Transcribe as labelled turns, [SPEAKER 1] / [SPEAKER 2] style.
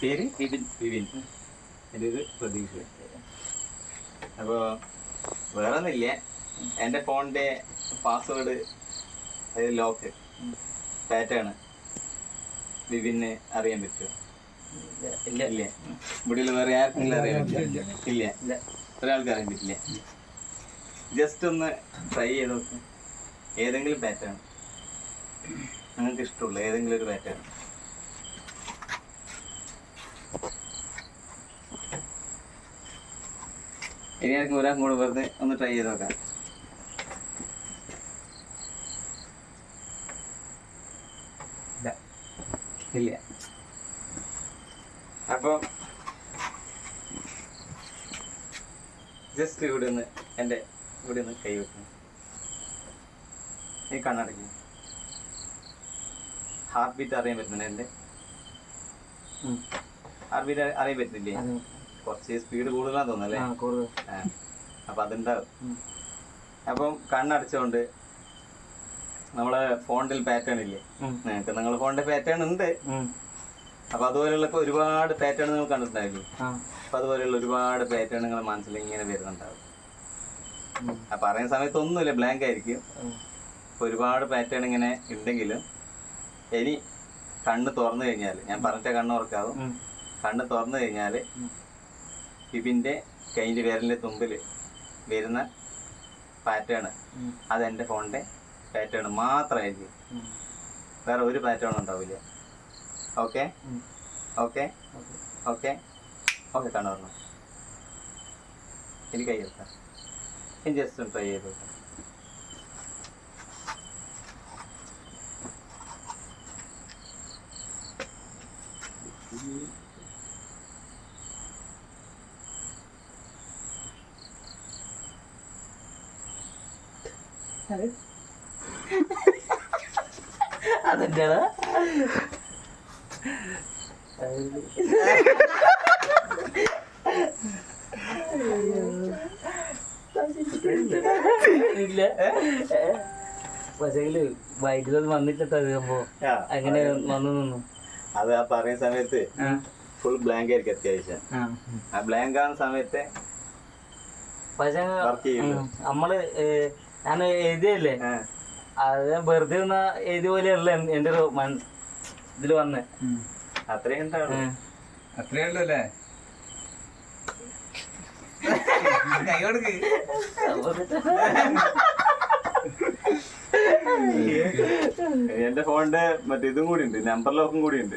[SPEAKER 1] പേര്
[SPEAKER 2] വിപിൻ
[SPEAKER 1] വിപിൻ. എന്റെ ഇത് പ്രതീക്ഷ. അപ്പോൾ വേറെ ഒന്നുമില്ല എന്റെ ഫോണിന്റെ പാസ്വേഡ് അതായത് ലോക്ക് പാറ്റേൺ വിപിന് അറിയാൻ പറ്റുമോ?
[SPEAKER 2] ഇല്ല.
[SPEAKER 1] ഇല്ല. ഇവിടെയുള്ള വേറെ ആർക്കെങ്കിലും അറിയാൻ പറ്റില്ല ഇല്ല.
[SPEAKER 2] ഇല്ല.
[SPEAKER 1] ഒരാൾക്ക് അറിയാൻ പറ്റില്ല. ജസ്റ്റ് ഒന്ന് ട്രൈ ചെയ്ത് നോക്ക്. ഏതെങ്കിലും പാറ്റേൺ നിങ്ങൾക്ക് ഇഷ്ടമുള്ള ഏതെങ്കിലും ഒരു പാറ്റേൺ ഇനി എനിക്ക് ഒരാൾ കൂടെ വെറുതെ ഒന്ന് ട്രൈ ചെയ്ത് നോക്കാം.
[SPEAKER 2] ഇല്ല.
[SPEAKER 1] അപ്പം ജസ്റ്റ് ഇവിടെ നിന്ന് എന്റെ ഇവിടെ നിന്ന് കൈ വെക്കണം ഈ കണ്ണടയ്ക്കും ഹാർട്ട് ബീറ്റ് അറിയാൻ പറ്റുന്നുണ്ട് എന്റെ?
[SPEAKER 2] ഉം.
[SPEAKER 1] ഹാർട്ട് ബീറ്റ് അറിയാൻ പറ്റുന്നില്ലേ കുറച്ച് സ്പീഡ് കൂടുതലാന്ന് തോന്നുന്നല്ലേ?
[SPEAKER 2] കൂടുതൽ.
[SPEAKER 1] അപ്പൊ അതുണ്ടാവും. അപ്പം കണ്ണടച്ചുകൊണ്ട് നമ്മളെ ഫോണിൽ പാറ്റേൺ ഇല്ലേ. നിങ്ങൾക്ക് നിങ്ങളെ ഫോണിന്റെ പാറ്റേൺ ഉണ്ട്. അപ്പൊ അതുപോലെയുള്ള ഒരുപാട് പാറ്റേൺ നിങ്ങൾ
[SPEAKER 2] കണ്ടിട്ടുണ്ടായിരുന്നു
[SPEAKER 1] അപ്പൊ അതുപോലെയുള്ള ഒരുപാട് പാറ്റേൺ നിങ്ങൾ മനസ്സിൽ ഇങ്ങനെ വരുന്നുണ്ടാവും. പറയുന്ന സമയത്ത് ഒന്നുമില്ല ബ്ലാങ്ക് ആയിരിക്കും. ഒരുപാട് പാറ്റേൺ ഇങ്ങനെ ഉണ്ടെങ്കിലും ഇനി കണ്ണ് തുറന്നു കഴിഞ്ഞാൽ ഞാൻ പറഞ്ഞിട്ട് കണ്ണ് തുറക്കാവും. കണ്ണ് തുറന്നു കഴിഞ്ഞാൽ ഇതിന്റെ കൈന്റെ വിരലിന്റെ തുമ്പിൽ വരുന്ന പാറ്റേൺ അതെന്റെ ഫോണിന്റെ പാറ്റേൺ മാത്രമായിരിക്കും. വേറെ ഒരു പാറ്റേൺ ഉണ്ടാവില്ല. ഓക്കെ. ഓക്കെ?
[SPEAKER 2] ഓക്കേ.
[SPEAKER 1] ഓക്കെ? കണ്ണു പറഞ്ഞു എനിക്ക് കൈ എടുക്കാം ഇനി ജസ്റ്റ് ഒന്ന് ട്രൈ ചെയ്ത് നോക്കാം.
[SPEAKER 2] അതെന്റേതാ ഇല്ല. പക്ഷേങ്കിൽ വൈദ്യുതി വന്നിട്ടില്ല
[SPEAKER 1] ആ,
[SPEAKER 2] അങ്ങനെ വന്നു നിന്നു?
[SPEAKER 1] അത് ആ പറയുന്ന സമയത്ത് ഫുൾ ബ്ലാങ്ക് ആയിരിക്കും അത്യാവശ്യം.
[SPEAKER 2] ആ.
[SPEAKER 1] ബ്ലാങ്ക് ആവുന്ന സമയത്ത്
[SPEAKER 2] പക്ഷേ? നമ്മൾ ഏ, ഞാൻ എഴുതിയല്ലേ? അത് ഞാൻ വെറുതെ നിന്ന എഴുതിയ പോലെയല്ല അല്ല എന്റെ ഒരു മൺ ഇതിൽ വന്ന്.
[SPEAKER 1] അത്രയും ഉണ്ടാവുള്ളൂ
[SPEAKER 3] അത്രേ ഉള്ളൂ അല്ലേ?
[SPEAKER 1] എന്റെ ഫോണിന്റെ മറ്റേ ഇതും കൂടി ഉണ്ട് നമ്പർ ലോക്കും കൂടി ഉണ്ട്